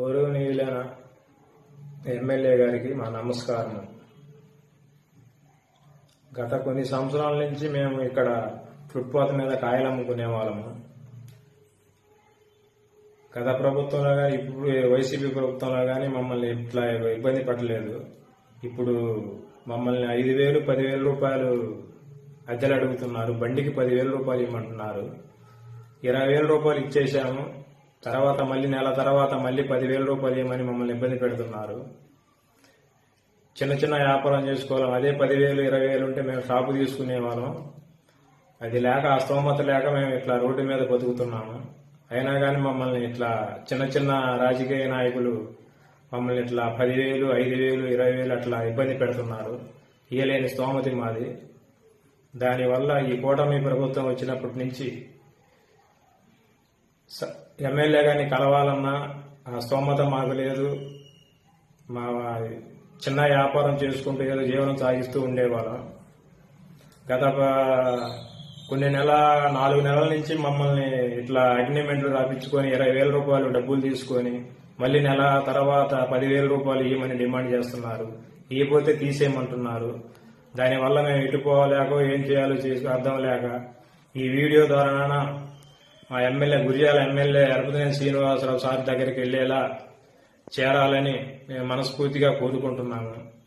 గౌరవనీయులైన ఎమ్మెల్యే గారికి మా నమస్కారం. గత కొన్ని సంవత్సరాల నుంచి మేము ఇక్కడ ఫుట్పాత్ మీద కాయలు అమ్ముకునే వాళ్ళము. గత ప్రభుత్వంలో కానీ ఇప్పుడు వైసీపీ ప్రభుత్వంలో కానీ మమ్మల్ని ఇట్లా ఇబ్బంది పడలేదు ఇప్పుడు మమ్మల్ని ఐదు వేలు పదివేల రూపాయలు అద్దెలు అడుగుతున్నారు. బండికి పదివేల రూపాయలు ఇవ్వమంటున్నారు ఇరవై వేల రూపాయలు ఇచ్చేసాము. తర్వాత మళ్ళీ నెల తర్వాత మళ్ళీ పదివేల రూపాయలు ఇవ్వమని మమ్మల్ని ఇబ్బంది పెడుతున్నారు. చిన్న చిన్న వ్యాపారం చేసుకోవాలి. అదే పదివేలు ఇరవై వేలు ఉంటే మేము షాపు తీసుకునే వాళ్ళం అది లేక ఆ స్తోమత లేక మేము ఇట్లా రోడ్డు మీద బతుకుతున్నాము. అయినా కానీ మమ్మల్ని ఇట్లా చిన్న చిన్న రాజకీయ నాయకులు మమ్మల్ని ఇట్లా పదివేలు ఐదు వేలు ఇరవై వేలు అట్లా ఇబ్బంది పెడుతున్నారు. ఇయలేని స్తోమతి మాది. దానివల్ల ఈ కూటమి ప్రభుత్వం వచ్చినప్పటి నుంచి ఎమ్మెల్యే గారిని కలవాలన్నా ఆ స్తోమత మాకు లేదు. మా చిన్న వ్యాపారం చేసుకుంటూ ఏదో జీవనం సాగిస్తూ ఉండేవాళ్ళం గత కొన్ని నెల నాలుగు నెలల నుంచి మమ్మల్ని ఇట్లా అగ్రిమెంట్లు రాపించుకొని ఇరవై వేల రూపాయలు డబ్బులు తీసుకొని మళ్ళీ నెల తర్వాత పదివేల రూపాయలు ఇవ్వమని డిమాండ్ చేస్తున్నారు. ఇవ్వకపోతే తీసేయమంటున్నారు. దానివల్ల మేము ఎటుపోలేక ఏం చేయాలో చేసి అర్థం లేక ఈ వీడియో ద్వారా మా MLA Guriyala MLA Yarapathineni Srinivasarao sir దగ్గరికి వెళ్ళేలా చేరాలని మేము మనస్ఫూర్తిగా కోరుకుంటున్నాము.